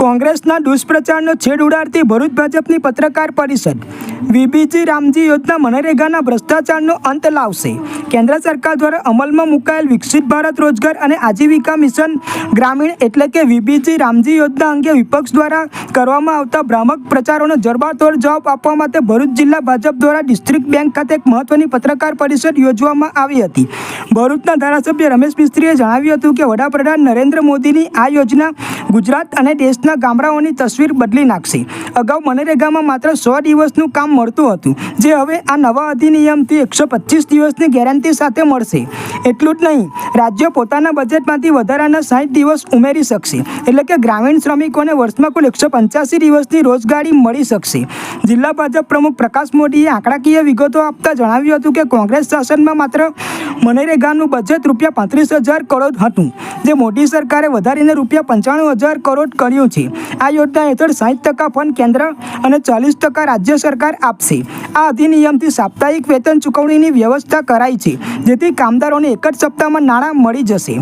કોંગ્રેસના દુષ્પ્રચારનો છેડ ઉડાડતી ભરૂચ ભાજપની પત્રકાર પરિષદ. વીબીજી રામજી યોજના મનરેગાના ભ્રષ્ટાચારનો અંત લાવશે. કેન્દ્ર સરકાર દ્વારા અમલમાં મુકાયેલ વિકસિત ભારત રોજગાર અને આજીવિકા મિશન ગ્રામીણ એટલે કે વીબીજી રામજી યોજના અંગે વિપક્ષ દ્વારા કરવામાં આવતા ભ્રામક પ્રચારોનો જડબાતોડ જવાબ આપવા માટે ભરૂચ જિલ્લા ભાજપ દ્વારા ડિસ્ટ્રિક્ટ બેંક ખાતે એક મહત્વની પત્રકાર પરિષદ યોજવામાં આવી હતી. ભરૂચના ધારાસભ્ય રમેશ મિસ્ત્રીએ જણાવ્યું હતું કે વડાપ્રધાન નરેન્દ્ર મોદીની આ યોજના ગુજરાત અને દેશના ગામડાઓની તસવીર બદલી નાખશે. અગાઉ મનરેગામાં માત્ર સો દિવસનું કામ મળતું હતું, જે હવે આ નવા અધિનિયમથી એકસો પચીસ દિવસની ગેરંટી સાથે મળશે. એટલું જ નહીં, રાજ્ય પોતાના બજેટમાંથી વધારાના સાઠ દિવસ ઉમેરી શકશે, એટલે કે ગ્રામીણ શ્રમિકોને વર્ષમાં કુલ એકસો પંચ્યાસી દિવસની રોજગારી મળી શકશે. જિલ્લા ભાજપ પ્રમુખ પ્રકાશ મોદીએ આંકડાકીય વિગતો આપતા જણાવ્યું હતું કે કોંગ્રેસ શાસનમાં માત્ર મનરેગાનું બજેટ રૂપિયા પાંત્રીસ હજાર કરોડ હતું, જે મોદી સરકારે વધારીને રૂપિયા પંચાણું હજાર કરોડ કર્યું છે. આ યોજના હેઠળ સાઠ ટકા ફંડ કેન્દ્ર અને ચાલીસ ટકા રાજ્ય સરકાર આપશે. આ અધિનિયમથી સાપ્તાહિક વેતન ચૂકવણીની વ્યવસ્થા કરાઈ છે, જેથી કામદારોને એક જ સપ્તાહમાં નાણાં મળી જશે.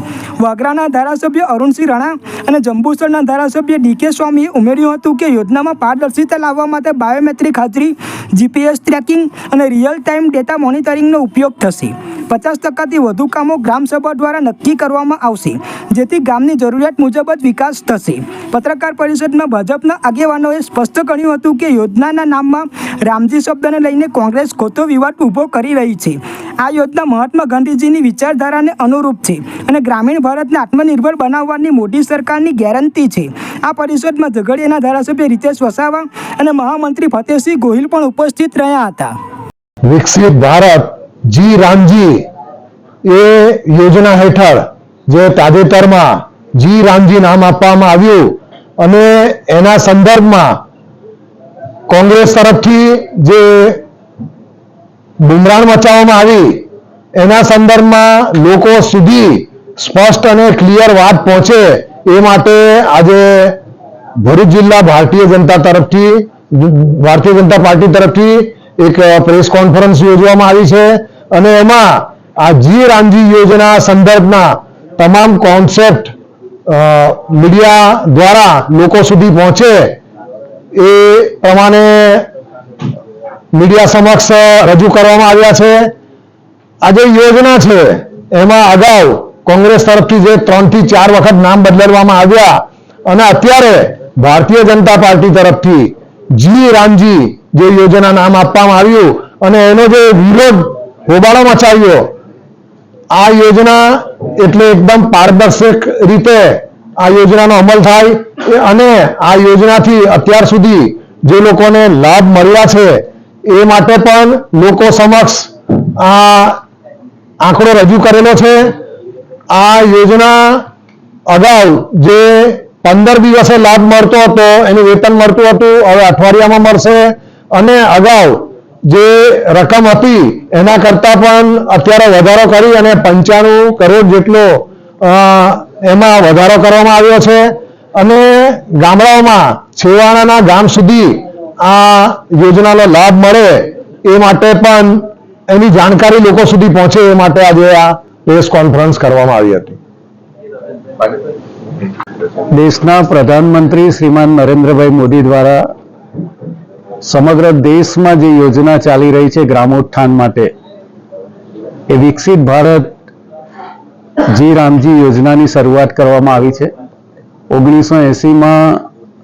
વાગરાના ધારાસભ્ય અરુણસિંહ રાણા અને જંબુસરના ધારાસભ્ય ડીકે સ્વામીએ ઉમેર્યું હતું કે યોજનામાં પારદર્શિતા લાવવા માટે બાયોમેટ્રિક હાજરી, જીપીએસ ટ્રેકિંગ અને રિયલ ટાઈમ ડેટા મોનિટરિંગનો ઉપયોગ થશે. પચાસ ટકાથી વધુ કામો ગ્રામસભા દ્વારા નક્કી કરવામાં આવશે, જેથી ગામની જરૂરિયાત મુજબ જ વિકાસ થશે. પત્રકાર પરિષદમાં ભાજપના આગેવાનોએ સ્પષ્ટ કર્યું હતું કે યોજનાના નામમાં રામજી શબ્દને લઈને કોંગ્રેસ ખોટો વિવાદ ઊભો કરી રહી છે. આ યોજના મહાત્મા ગાંધીજીની વિચારધારાને અનુરૂપ છે અને ગ્રામીણ ભારતને આત્મનિર્ભર બનાવવાની મોદી સરકારની ગેરંટી છે. આ પરિષદમાં ઝઘડિયાના ધારાસભ્ય રીતેશ વસાવા અને મહામંત્રી ફતેહસિંહ ગોહિલ પણ ઉપસ્થિત રહ્યા હતા. વિકસિત ભારત, જી રામજી, એ યોજના હેઠળ, જે તાજેતરમાં જી રામજી નામ આપવામાં આવ્યું અને એના સંદર્ભમાં કોંગ્રેસ તરફથી જે બુમરાણ મચાવવામાં આવી, એના સંદર્ભમાં લોકો સુધી સ્પષ્ટ અને ક્લિયર વાત પહોંચે એ માટે આજે ભરૂચ જિલ્લા ભારતીય જનતા તરફથી, ભારતીય જનતા પાર્ટી તરફથી એક પ્રેસ કોન્ફરન્સ યોજવામાં આવી છે અને એમાં આ જી રામજી યોજના સંદર્ભના તમામ કોન્સેપ્ટ મીડિયા દ્વારા લોકો સુધી પહોંચે એ પ્રમાણે મીડિયા સમક્ષ રજૂ કરવામાં આવ્યા છે. આ જે યોજના છે, એમાં અગાઉ કોંગ્રેસ તરફથી જે ત્રણથી ચાર વખત નામ બદલવામાં આવ્યા અને અત્યારે ભારતીય જનતા પાર્ટી તરફથી જી રામજી જે યોજના નામ આપવામાં આવ્યું અને એનો જે વિરોધ હોબાળો મચાવ્યો આ યોજના એટલે એકદમ પારદર્શક રીતે આ યોજનાનો અમલ થાય અને આ યોજનાથી અત્યાર સુધી જે લોકોને લાભ મળ્યા છે, એ માટે પણ લોકો સમક્ષ આ આંકડો રજૂ કરેલો છે. આ યોજના અગાઉ જે પંદર દિવસે લાભ મળતો હતો, એનું વેતન મળતું હતું, હવે અઠવાડિયામાં મળશે અને અગાઉ જે રકમ હતી, એના કરતાં પણ અત્યારે વધારો કરી અને પંચાણું કરોડ જેટલો એમાં વધારો કરવામાં આવ્યો છે. અને ગામડાઓમાં છેવાડાના ગામ સુધી આ યોજનાનો લાભ મળે એ માટે પણ એની જાણકારી લોકો સુધી પહોંચે એ માટે આજે આ પ્રેસ કોન્ફરન્સ કરવામાં આવી હતી. દેશના પ્રધાનમંત્રી શ્રીમાન નરેન્દ્રભાઈ મોદી દ્વારા સમગ્ર દેશમાં જે યોજના ચાલી રહી છે ગ્રામોત્થાન માટે, એ વિકસિત ભારત જી રામજી યોજનાની શરૂઆત કરવામાં આવી છે. ઓગણીસો એંસીમાં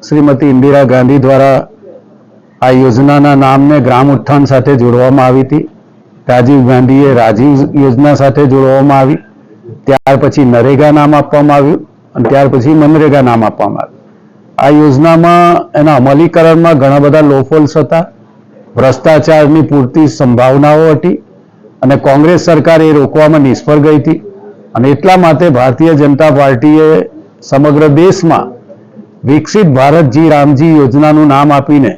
શ્રીમતી ઇન્દિરા ગાંધી દ્વારા આ યોજનાના નામને ગ્રામ ઉત્થાન સાથે જોડવામાં આવી હતી. રાજીવ ગાંધીએ રાજીવ યોજના સાથે જોડવામાં આવી. ત્યાર પછી નરેગા નામ આપવામાં આવ્યું અને ત્યાર પછી મનરેગા નામ આપવામાં આવ્યું. આ યોજનામાં એના અમલીકરણમાં ઘણા બધા લોફોલ્સ હતા. ભ્રષ્ટાચારની પૂરતી સંભાવનાઓ હતી અને કોંગ્રેસ સરકાર એ રોકવામાં નિષ્ફળ ગઈ હતી. અને એટલા માટે ભારતીય જનતા પાર્ટીએ સમગ્ર દેશમાં વિકસિત ભારતજી રામજી યોજનાનું નામ આપીને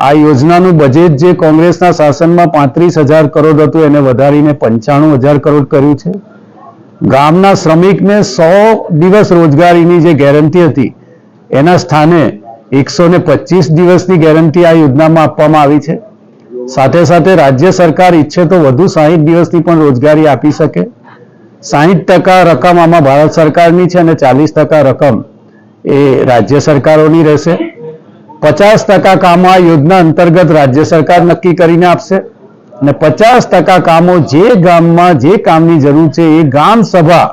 આ યોજનાનું બજેટ જે કોંગ્રેસના શાસનમાં પાંત્રીસ હજાર કરોડ હતું, એને વધારીને પંચાણું હજાર કરોડ કર્યું છે. ગામના શ્રમિકને સો દિવસ રોજગારીની જે ગેરંટી હતી એના સ્થાને એકસો ને પચીસ દિવસની ગેરંટી આ યોજનામાં આપવામાં આવી છે. સાથે સાથે રાજ્ય સરકાર ઈચ્છે તો વધુ સાહીઠ દિવસની પણ રોજગારી આપી શકે. સાહીઠ ટકા રકમ આમાં ભારત સરકારની છે અને ચાલીસ ટકા રકમ એ રાજ્ય સરકારોની રહેશે. પચાસ ટકા કામો આ યોજના અંતર્ગત રાજ્ય સરકાર નક્કી કરીને આપશે અને પચાસ ટકા કામો જે ગામમાં જે કામની જરૂર છે એ ગામ સભા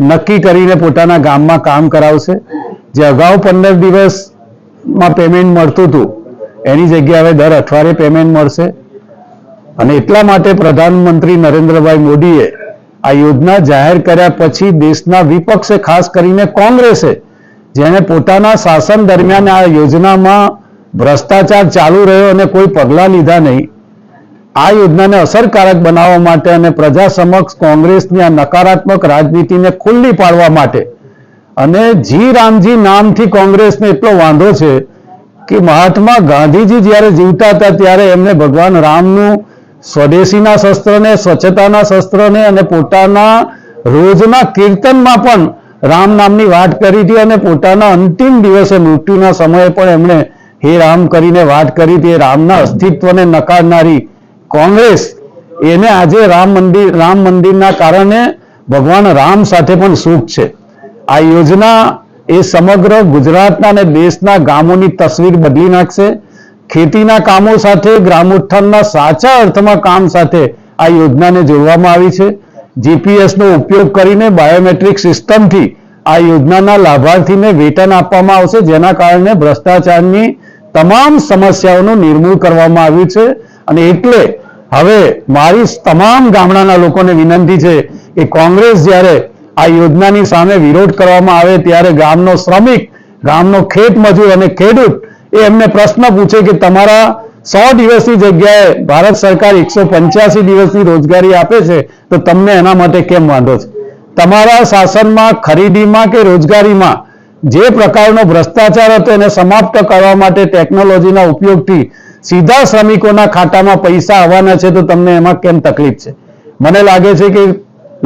નક્કી કરીને પોતાના ગામમાં કામ કરાવશે. જે અગાઉ પંદર દિવસમાં પેમેન્ટ મળતું હતું, એની જગ્યાએ હવે દર અઠવાડિયે પેમેન્ટ મળશે. અને એટલા માટે પ્રધાનમંત્રી નરેન્દ્રભાઈ મોદીએ આ યોજના જાહેર કર્યા પછી દેશના વિપક્ષે ખાસ કરીને કોંગ્રેસે જેને પોતાના શાસન દરમિયાન આ યોજનામાં ભ્રષ્ટાચાર ચાલુ રહ્યો અને કોઈ પગલાં લીધા નહીં. આ યોજનાને અસરકારક બનાવવા માટે અને પ્રજા સમક્ષ કોંગ્રેસની આ નકારાત્મક રાજનીતિને ખુલ્લી પાડવા માટે અને જી રામજી નામથી કોંગ્રેસને એટલો વાંધો છે કે મહાત્મા ગાંધીજી જ્યારે જીવતા હતા ત્યારે એમને ભગવાન રામનું સ્વદેશીના શસ્ત્રને, સ્વચ્છતાના શસ્ત્રને અને પોતાના રોજના કીર્તનમાં પણ રામ નામની વાત કરી હતી અને પોતાના અંતિમ દિવસે મૃત્યુના સમયે પણ એમણે હે રામ કરીને વાત કરી હતી. રામના અસ્તિત્વને નકારનારી કોંગ્રેસ એને આજે રામ મંદિર, રામ મંદિરના કારણે ભગવાન રામ સાથે પણ સુખ છે. આ યોજના એ સમગ્ર ગુજરાતના અને દેશના ગામોની તસવીર બદલી નાખશે. ખેતીના કામો સાથે, ગ્રામોત્થાનના સાચા અર્થમાં કામ સાથે આ યોજનાને જોડવામાં આવી છે. જીપીએસનો ઉપયોગ કરીને બાયોમેટ્રિક સિસ્ટમથી આ યોજનાના લાભાર્થીને વેતન આપવામાં આવશે, જેના કારણે ભ્રષ્ટાચારની તમામ સમસ્યાઓનું નિર્મૂળ કરવામાં આવ્યું છે. અને એટલે હવે મારી તમામ ગામડાના લોકોને વિનંતી છે કે કોંગ્રેસ જ્યારે આ યોજનાની સામે વિરોધ કરવામાં આવે ત્યારે ગામનો શ્રમિક, ગામનો ખેત મજૂર અને ખેડૂત એ એમને પ્રશ્ન પૂછે કે તમારા સો દિવસની જગ્યાએ ભારત સરકાર એકસો પંચ્યાસી દિવસની રોજગારી આપે છે, તો તમને એના માટે કેમ વાંધો છે? તમારા શાસનમાં ખરીદીમાં કે રોજગારીમાં જે પ્રકારનો ભ્રષ્ટાચાર હતો એને સમાપ્ત કરવા માટે ટેકનોલોજીના ઉપયોગથી સીધા શ્રમિકોના ખાતામાં પૈસા આવવાના છે, તો તમને એમાં કેમ તકલીફ છે? મને લાગે છે કે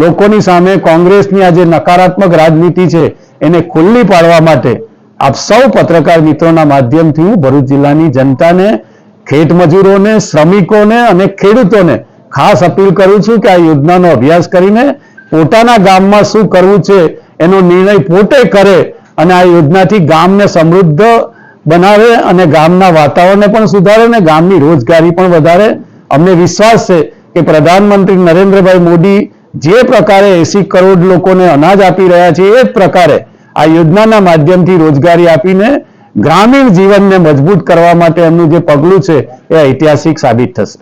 લોકોની સામે કોંગ્રેસની આ જે નકારાત્મક રાજનીતિ છે, એને ખુલ્લી પાડવા માટે આપ સૌ પત્રકાર મિત્રોના માધ્યમથી ભરૂચ જિલ્લાની જનતાને ખેત મજૂરોને શ્રમિકોને અને ખેડૂતોને ખાસ અપીલ કરું છું કે આ યોજનાનો અભ્યાસ કરીને પોતાના ગામમાં શું કરવું છે, એનો નિર્ણય પોતે કરે અને આ યોજનાથી ગામને સમૃદ્ધ બનાવે અને ગામના વાતાવરણને પણ સુધારે અને ગામની રોજગારી પણ વધારે. અમને વિશ્વાસ છે કે પ્રધાનમંત્રી નરેન્દ્રભાઈ મોદી જે પ્રકારે એસી કરોડ લોકોને અનાજ આપી રહ્યા છે, એ જ પ્રકારે આ યોજનાના માધ્યમથી રોજગારી આપીને ગ્રામીણ જીવનને મજબૂત કરવા માટે એમનું જે પગલું છે, એ ઐતિહાસિક સાબિત થશે.